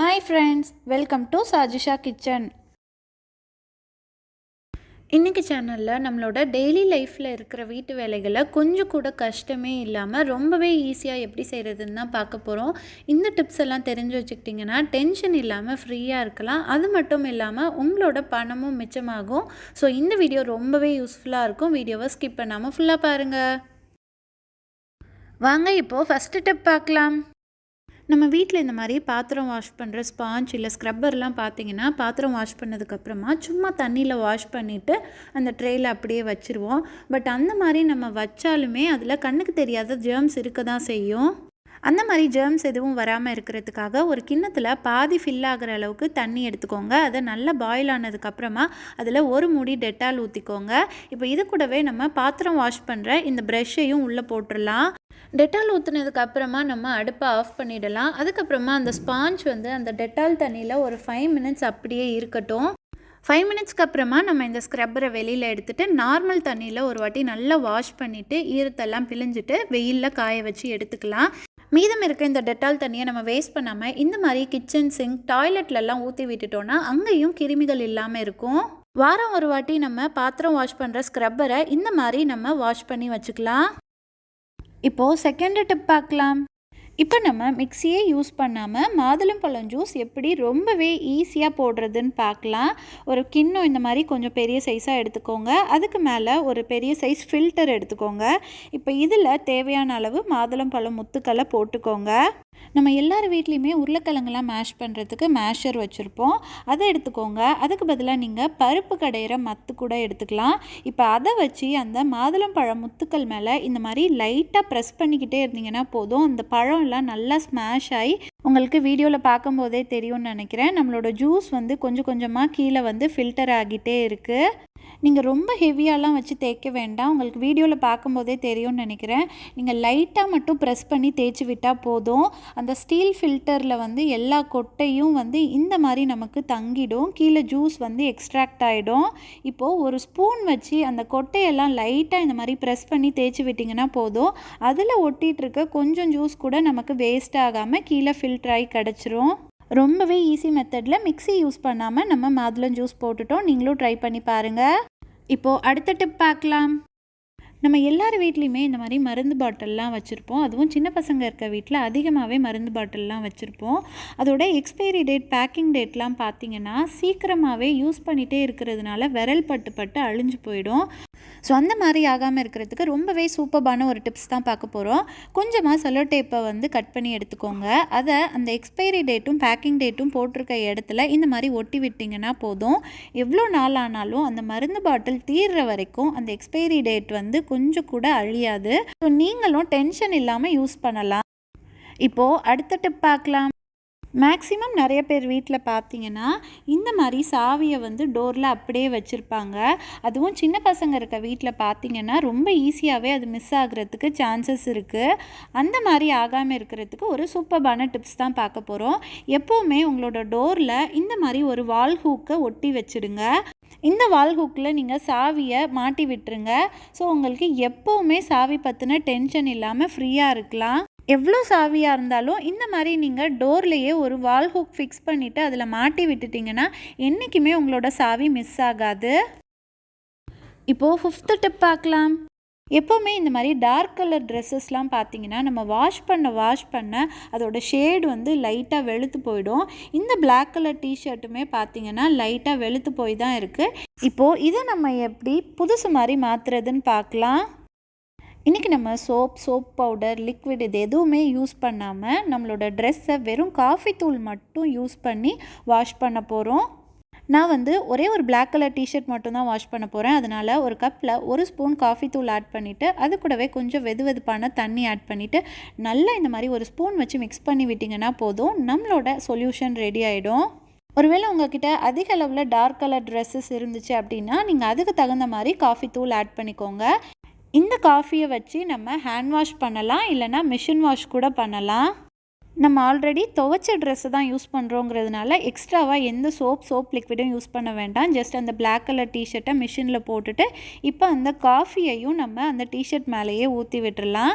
Hi friends welcome to Sajisha kitchen இன்றைக்கி சேனலில் நம்மளோட டெய்லி லைஃப்பில் இருக்கிற வீட்டு வேலைகளை கொஞ்சம் கூட கஷ்டமே இல்லாமல் ரொம்பவே ஈஸியாக எப்படி செய்கிறதுன்னு தான் பார்க்க போகிறோம் இந்த டிப்ஸ் எல்லாம் தெரிஞ்சு வச்சுக்கிட்டிங்கன்னா டென்ஷன் இல்லாமல் ஃப்ரீயாக இருக்கலாம். அது மட்டும் இல்லாமல் உங்களோட பணமும் மிச்சமாகும். ஸோ இந்த வீடியோ ரொம்பவே யூஸ்ஃபுல்லாக இருக்கும். வீடியோவை ஸ்கிப் பண்ணாமல் ஃபுல்லாக பாருங்கள் வாங்க இப்போது ஃபஸ்ட்டு டிப் பார்க்கலாம். நம்ம வீட்டில் இந்த மாதிரி பாத்திரம் வாஷ் பண்ணுற ஸ்பாஞ்ச் இல்லை ஸ்க்ரப்பர்லாம் பார்த்தீங்கன்னா பாத்திரம் வாஷ் பண்ணதுக்கப்புறமா சும்மா தண்ணியில் வாஷ் பண்ணிவிட்டு அந்த ட்ரேயில் அப்படியே வச்சுருவோம். பட் அந்த மாதிரி நம்ம வச்சாலுமே அதில் கண்ணுக்கு தெரியாத ஜேர்ம்ஸ் இருக்க தான் செய்யும். அந்த மாதிரி ஜேர்ம்ஸ் எதுவும் வராமல் இருக்கிறதுக்காக ஒரு கிண்ணத்தில் பாதி ஃபில் ஆகிற அளவுக்கு தண்ணி எடுத்துக்கோங்க. அதை நல்லா பாயில் ஆனதுக்கப்புறமா அதில் ஒரு முடி டெட்டால் ஊற்றிக்கோங்க இப்போ இது கூடவே நம்ம பாத்திரம் வாஷ் பண்ணுற இந்த ப்ரெஷ்ஷையும் உள்ளே போட்டுடலாம். டெட்டால் ஊற்றுனதுக்கு அப்புறமா நம்ம அடுப்பை ஆஃப் பண்ணிடலாம். அதுக்கப்புறமா அந்த ஸ்பாஞ்ச் வந்து அந்த டெட்டால் தண்ணியில் ஒரு ஃபைவ் மினிட்ஸ் அப்படியே இருக்கட்டும். ஃபைவ் மினிட்ஸ்க்கு அப்புறமா நம்ம இந்த ஸ்க்ரப்பரை வெளியில் எடுத்துகிட்டு நார்மல் தண்ணியில் ஒரு வாட்டி நல்லா வாஷ் பண்ணிவிட்டு ஈரத்தெல்லாம் பிழிஞ்சிட்டு வெயிலில் காய வச்சு எடுத்துக்கலாம். மீதம் இருக்க இந்த டெட்டால் தண்ணியை நம்ம வேஸ்ட் பண்ணாமல் இந்த மாதிரி கிச்சன் சிங்க் டாய்லெட்லலாம் ஊற்றி விட்டுட்டோன்னா அங்கேயும் கிருமிகள் இல்லாமல் இருக்கும். வாரம் ஒரு வாட்டி நம்ம பாத்திரம் வாஷ் பண்ணுற ஸ்க்ரப்பரை இந்த மாதிரி நம்ம வாஷ் பண்ணி வச்சுக்கலாம். இப்போது செகண்ட் டிப் பார்க்கலாம். இப்போ நம்ம மிக்சியே யூஸ் பண்ணாமல் மாதுளம்பழம் ஜூஸ் எப்படி ரொம்பவே ஈஸியாக போடுறதுன்னு பார்க்கலாம். ஒரு கிண்ணம் இந்த மாதிரி கொஞ்சம் பெரிய சைஸாக எடுத்துக்கோங்க. அதுக்கு மேலே ஒரு பெரிய சைஸ் ஃபில்டர் எடுத்துக்கோங்க. இப்போ இதில் தேவையான அளவு மாதுளம்பழம் முத்துக்களை போட்டுக்கோங்க. நம்ம எல்லார் வீட்லேயுமே உருளைக்கிழங்குலாம் மேஷ் பண்ணுறதுக்கு மேஷர் வச்சுருப்போம். அதை எடுத்துக்கோங்க. அதுக்கு பதிலாக நீங்கள் பருப்பு கடையிற மத்து கூட எடுத்துக்கலாம். இப்போ அதை வச்சு அந்த மாதுளம்பழம் முத்துக்கள் மேலே இந்த மாதிரி லைட்டாக ப்ரெஸ் பண்ணிக்கிட்டே இருந்தீங்கன்னா போதும். அந்த பழம் ஃபுல்லாக நல்லா ஸ்மாஷ் ஆகி உங்களுக்கு வீடியோவில் பார்க்கும்போதே தெரியும்னு நினைக்கிறேன். நம்மளோட ஜூஸ் வந்து கொஞ்சம் கொஞ்சமாக கீழே வந்து ஃபில்டர் ஆகிட்டே இருக்குது நீங்கள் ரொம்ப ஹெவியாலாம் வச்சு தேய்க்க வேண்டாம். உங்களுக்கு வீடியோவில் பார்க்கும்போதே தெரியும்னு நினைக்கிறேன். நீங்கள் லைட்டாக மட்டும் ப்ரெஸ் பண்ணி தேய்ச்சி விட்டால் போதும். அந்த ஸ்டீல் ஃபில்டரில் வந்து எல்லா கொட்டையும் வந்து இந்த மாதிரி நமக்கு தங்கிடும். கீழே ஜூஸ் வந்து எக்ஸ்ட்ராக்ட் ஆகிடும் இப்போது ஒரு ஸ்பூன் வச்சு அந்த கொட்டையெல்லாம் லைட்டாக இந்த மாதிரி ப்ரெஸ் பண்ணி தேய்ச்சி விட்டிங்கன்னா போதும். அதில் ஒட்டிகிட்டு இருக்க கொஞ்சம் ஜூஸ் கூட நமக்கு வேஸ்ட் ஆகாமல் கீழே ஃபில்டர் ஆகி கிடச்சிரும். ரொம்பவே ஈஸி மெத்தடில் மிக்ஸி யூஸ் பண்ணாமல் நம்ம மாதுளம் ஜூஸ் போட்டுட்டோம். நீங்களும் ட்ரை பண்ணி பாருங்கள் இப்போது அடுத்த டிப் பார்க்கலாம். நம்ம எல்லார் வீட்லேயுமே இந்த மாதிரி மருந்து பாட்டில்லாம் வச்சுருப்போம். அதுவும் சின்ன பசங்க இருக்க வீட்டில் அதிகமாகவே மருந்து பாட்டில்லாம் வச்சுருப்போம். அதோட எக்ஸ்பைரி டேட் பேக்கிங் டேட்லாம் பார்த்தீங்கன்னா சீக்கிரமாகவே யூஸ் பண்ணிகிட்டே இருக்கிறதுனால விரல் பட்டு பட்டு அழிஞ்சு போயிடும். ஸோ அந்த மாதிரி ஆகாமல் இருக்கிறதுக்கு ரொம்பவே சூப்பர்பான ஒரு டிப்ஸ் தான் பார்க்க போகிறோம் கொஞ்சமாக செலோ டேப்பை வந்து கட் பண்ணி எடுத்துக்கோங்க. அதை அந்த எக்ஸ்பைரி டேட்டும் பேக்கிங் டேட்டும் போட்டிருக்க இடத்துல இந்த மாதிரி ஒட்டி விட்டிங்கன்னா போதும். எவ்வளோ நாள் ஆனாலும் அந்த மருந்து பாட்டில் தீர்ற வரைக்கும் அந்த எக்ஸ்பைரி டேட் வந்து கொஞ்சம் கூட அழியாது. ஸோ நீங்களும் டென்ஷன் இல்லாமல் யூஸ் பண்ணலாம். இப்போது அடுத்த டிப் பார்க்கலாம். மேக்ஸிமம் நிறைய பேர் வீட்டில் பார்த்தீங்கன்னா இந்த மாதிரி சாவியை வந்து டோரில் அப்படியே வச்சுருப்பாங்க. அதுவும் சின்ன பசங்க இருக்க வீட்டில் பார்த்தீங்கன்னா ரொம்ப ஈஸியாகவே அது மிஸ் ஆகிறதுக்கு சான்சஸ் இருக்குது அந்த மாதிரி ஆகாமல் இருக்கிறதுக்கு ஒரு சூப்பர்பான டிப்ஸ் தான் பார்க்க போகிறோம் எப்போவுமே உங்களோட டோரில் இந்த மாதிரி ஒரு வால் ஹூக்கை ஒட்டி வச்சுடுங்க. இந்த வால் ஹூக்கில் நீங்கள் சாவியை மாட்டி விட்டுருங்க. ஸோ உங்களுக்கு எப்போவுமே சாவி பற்றின டென்ஷன் இல்லாமல் ஃப்ரீயாக இருக்கலாம். எவ்வளோ சாவியாக இருந்தாலும் இந்த மாதிரி நீங்கள் டோர்லேயே ஒரு வால் ஹூக் ஃபிக்ஸ் பண்ணிவிட்டு அதில் மாட்டி விட்டுட்டிங்கன்னா என்றைக்குமே உங்களோட சாவி மிஸ் ஆகாது. இப்போது ஃபிஃப்த்து டிப் பார்க்கலாம். எப்போவுமே இந்த மாதிரி டார்க் கலர் ட்ரெஸ்ஸஸ்லாம் பார்த்தீங்கன்னா நம்ம வாஷ் பண்ண வாஷ் பண்ண அதோட ஷேடு வந்து லைட்டாக வெளுத்து போயிடும். இந்த பிளாக் கலர் டிஷர்ட்டுமே பார்த்தீங்கன்னா லைட்டாக வெளுத்து போய் தான் இருக்குது இப்போது இதை நம்ம எப்படி புதுசு மாதிரி மாற்றுறதுன்னு பார்க்கலாம். இன்றைக்கி நம்ம சோப் சோப் பவுடர் லிக்விட் இது எதுவுமே யூஸ் பண்ணாமல் நம்மளோட ட்ரெஸ்ஸை வெறும் காஃபி தூள் மட்டும் யூஸ் பண்ணி வாஷ் பண்ண போகிறோம் நான் வந்து ஒரே ஒரு பிளாக் கலர் டிஷர்ட் மட்டும் தான் வாஷ் பண்ண போகிறேன் அதனால் ஒரு கப்பில் ஒரு ஸ்பூன் காஃபி தூள் ஆட் பண்ணிவிட்டு அது கூடவே கொஞ்சம் வெது வெதுப்பான தண்ணி ஆட் பண்ணிவிட்டு நல்லா இந்த மாதிரி ஒரு ஸ்பூன் வச்சு மிக்ஸ் பண்ணி விட்டிங்கன்னா போதும். நம்மளோட சொல்யூஷன் ரெடி ஆகிடும் ஒருவேளை உங்ககிட்ட அதிக அளவில் டார்க் கலர் ட்ரெஸ்ஸஸ் இருந்துச்சு அப்படின்னா நீங்கள் அதுக்கு தகுந்த மாதிரி காஃபி தூள் ஆட் பண்ணிக்கோங்க. இந்த காஃபியை வச்சு நம்ம ஹேண்ட் வாஷ் பண்ணலாம் இல்லைனா மிஷின் வாஷ் கூட பண்ணலாம். நம்ம ஆல்ரெடி துவைச்ச ட்ரெஸ்ஸை தான் யூஸ் பண்ணுறோங்கிறதுனால எக்ஸ்ட்ராவாக எந்த சோப் சோப் லிக்விடும் யூஸ் பண்ண வேண்டாம். ஜஸ்ட் அந்த பிளாக் கலர் டிஷர்ட்டை மிஷினில் போட்டுட்டு இப்போ அந்த காஃபியையும் நம்ம அந்த டிஷர்ட் மேலேயே ஊற்றி விட்டுறலாம்.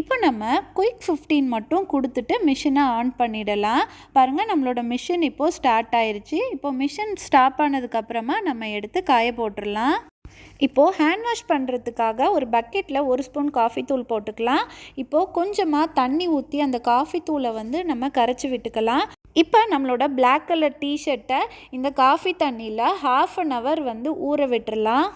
இப்போ நம்ம குயிக் ஃபிஃப்டீன் மட்டும் கொடுத்துட்டு மிஷினை ஆன் பண்ணிடலாம். பாருங்கள் நம்மளோட மிஷின் இப்போது ஸ்டார்ட் ஆயிடுச்சு இப்போ மிஷின் ஸ்டாப் ஆனதுக்கப்புறமா நம்ம எடுத்து காய போட்டுடலாம் இப்போது ஹேண்ட் வாஷ் பண்ணுறதுக்காக ஒரு பக்கெட்டில் ஒரு ஸ்பூன் காஃபி தூள் போட்டுக்கலாம். இப்போது கொஞ்சமாக தண்ணி ஊற்றி அந்த காஃபி தூளை வந்து நம்ம கரைச்சி விட்டுக்கலாம். இப்போ நம்மளோட பிளாக் கலர் டிஷர்ட்டை இந்த காஃபி தண்ணியில் ஹாஃப் அன் ஹவர் வந்து ஊற விட்டுடலாம்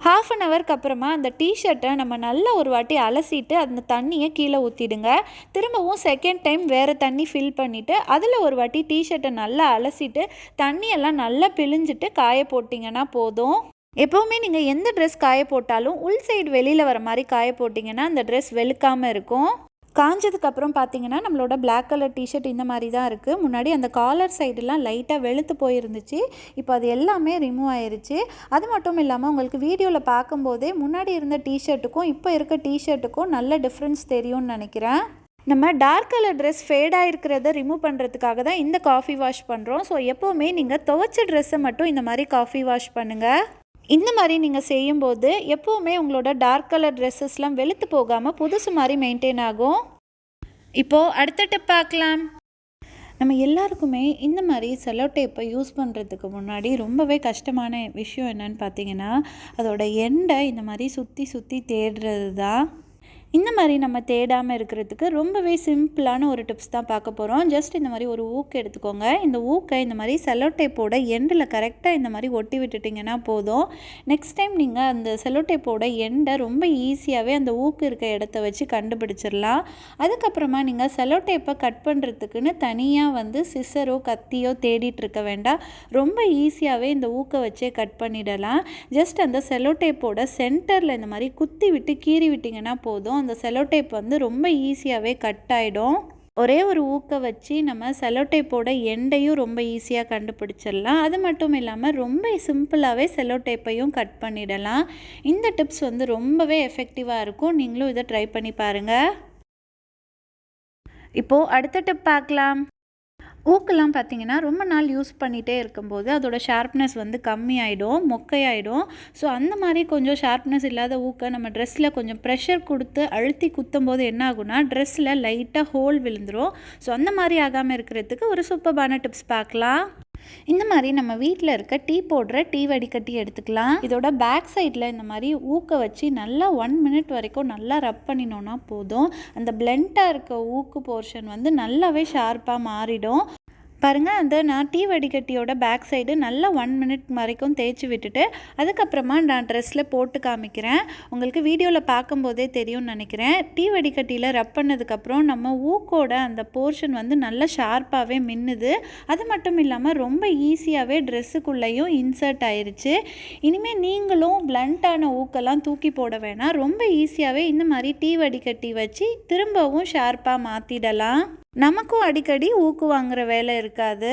ஹாஃப் அன் ஹவருக்கு அப்புறமா அந்த டிஷர்ட்டை நம்ம நல்லா ஒரு வாட்டி அலசிட்டு அந்த தண்ணியை கீழே ஊற்றிடுங்க திரும்பவும் செகண்ட் டைம் வேறு தண்ணி ஃபில் பண்ணிவிட்டு அதில் ஒரு வாட்டி டிஷர்ட்டை நல்லா அலசிட்டு தண்ணியெல்லாம் நல்லா பிழிஞ்சிட்டு காய போட்டிங்கன்னா போதும். எப்போவுமே நீங்கள் எந்த ட்ரெஸ் காய போட்டாலும் உள் சைடு வெளியில் வர மாதிரி காய போட்டிங்கன்னா அந்த ட்ரெஸ் வெளுக்காமல் இருக்கும். காஞ்சதுக்கப்புறம் பார்த்தீங்கன்னா நம்மளோட பிளாக் கலர் டிஷர்ட் இந்த மாதிரி தான் இருக்குது முன்னாடி அந்த காலர் சைடெல்லாம் லைட்டாக வெளுத்து போயிருந்துச்சு. இப்போ அது எல்லாமே ரிமூவ் ஆயிருச்சு. அது மட்டும் இல்லாமல் உங்களுக்கு வீடியோவில் பார்க்கும்போதே முன்னாடி இருந்த டிஷர்ட்டுக்கும் இப்போ இருக்க டிஷர்ட்டுக்கும் நல்ல டிஃப்ரென்ஸ் தெரியும்னு நினைக்கிறேன். நம்ம டார்க் கலர் ட்ரெஸ் ஃபேடாக இருக்கிறத ரிமூவ் பண்ணுறதுக்காக தான் இந்த காஃபி வாஷ் பண்ணுறோம் ஸோ எப்போவுமே நீங்கள் துவைச்ச ட்ரெஸ்ஸை மட்டும் இந்த மாதிரி காஃபி வாஷ் பண்ணுங்கள் இந்த மாதிரி நீங்கள் செய்யும்போது எப்போவுமே உங்களோட டார்க் கலர் ட்ரெஸ்ஸஸ்லாம் வெளுத்து போகாமல் புதுசு மாதிரி மெயின்டைன் ஆகும். இப்போது அடுத்த டிப் பார்க்கலாம். நம்ம எல்லாருக்குமே இந்த மாதிரி செலோ டேப்பை யூஸ் பண்ணுறதுக்கு முன்னாடி ரொம்பவே கஷ்டமான விஷயம் என்னன்னு பார்த்தீங்கன்னா அதோட எண்டை இந்த மாதிரி சுற்றி சுற்றி தேடுறது தான் இந்த மாதிரி நம்ம தேடாமல் இருக்கிறதுக்கு ரொம்பவே சிம்பிளான ஒரு டிப்ஸ் தான் பார்க்க போகிறோம் ஜஸ்ட் இந்த மாதிரி ஒரு ஊக்கு எடுத்துக்கோங்க. இந்த ஊக்கை இந்த மாதிரி செலோ டேப்போட எண்டில் கரெக்டாக இந்த மாதிரி ஒட்டி விட்டுட்டிங்கன்னா போதும். நெக்ஸ்ட் டைம் நீங்கள் அந்த செலோ டேப்போட எண்டை ரொம்ப ஈஸியாகவே அந்த ஊக்கு இருக்க இடத்த வச்சு கண்டுபிடிச்சிடலாம். அதுக்கப்புறமா நீங்கள் செலோ டேப்பை கட் பண்ணுறதுக்குன்னு தனியாக வந்து சிசரோ கத்தியோ தேடிட்டு இருக்க வேண்டாம். ரொம்ப ஈஸியாகவே இந்த ஊக்கை வச்சே கட் பண்ணிடலாம். ஜஸ்ட் அந்த செலோ டேப்போட சென்டரில் இந்த மாதிரி குத்தி விட்டு கீறி விட்டிங்கன்னா போதும். அந்த செலோடேப் வந்து ரொம்ப ஈஸியாகவே கட் ஆகிடும் ஒரே ஒரு ஊக்க வச்சு நம்ம செலோடேப்போட எண்டையும் ரொம்ப ஈஸியாக கண்டுபிடிச்சிடலாம். அது மட்டும் இல்லாமல் ரொம்ப சிம்பிளாகவே செலோடேப்பையும் கட் பண்ணிடலாம். இந்த டிப்ஸ் வந்து ரொம்பவே எஃபெக்டிவாக இருக்கும். நீங்களும் இதை ட்ரை பண்ணி பாருங்கள் இப்போது அடுத்த டிப் பார்க்கலாம். ஊக்கெல்லாம் பார்த்திங்கன்னா ரொம்ப நாள் யூஸ் பண்ணிகிட்டே இருக்கும்போது அதோட ஷார்ப்னஸ் வந்து கம்மியாயிடும் மொக்கையாயிடும். ஸோ அந்த மாதிரி கொஞ்சம் ஷார்ப்னஸ் இல்லாத ஊக்கை நம்ம ட்ரெஸ்ஸில் கொஞ்சம் ப்ரெஷர் கொடுத்து அழுத்தி குத்தும் போது என்ன ஆகுனா ட்ரெஸ்ஸில் லைட்டாக ஹோல் விழுந்துடும் ஸோ அந்த மாதிரி ஆகாமல் இருக்கிறதுக்கு ஒரு சூப்பர்பான டிப்ஸ் பார்க்கலாம். இந்த மாதிரி நம்ம வீட்டில் இருக்க டீ போடுற டீ வடிகட்டி எடுத்துக்கலாம். இதோட பேக் சைடில் இந்த மாதிரி ஊக்க வச்சு நல்லா ஒன் மினிட் வரைக்கும் நல்லா ரப் பண்ணினோன்னா போதும். அந்த பிளெண்ட்டாக இருக்க ஊக்கு போர்ஷன் வந்து நல்லாவே ஷார்ப்பாக மாறிடும். பாருங்கள் அந்த நான் டீ வடிகட்டியோட பேக் சைடு நல்லா ஒன் மினிட் வரைக்கும் தேய்ச்சி விட்டுட்டு அதுக்கப்புறமா நான் ட்ரெஸ்ஸில் போட்டு காமிக்கிறேன். உங்களுக்கு வீடியோவில் பார்க்கும்போதே தெரியும்னு நினைக்கிறேன். டீ வடிகட்டியில் ரப் பண்ணதுக்கப்புறம் நம்ம ஊக்கோட அந்த போர்ஷன் வந்து நல்லா ஷார்ப்பாகவே மின்னுது. அது மட்டும் இல்லாமல் ரொம்ப ஈஸியாகவே ட்ரெஸ்ஸுக்குள்ளேயும் இன்சர்ட் ஆயிடுச்சு இனிமேல் நீங்களும் பிளண்ட்டான ஊக்கெல்லாம் தூக்கி போட வேணாம். ரொம்ப ஈஸியாகவே இந்த மாதிரி டீ வடிகட்டி வச்சு திரும்பவும் ஷார்ப்பாக மாற்றிடலாம் நமக்கும் அடிக்கடி ஊக்கு வாங்குற வேலை இருக்காது.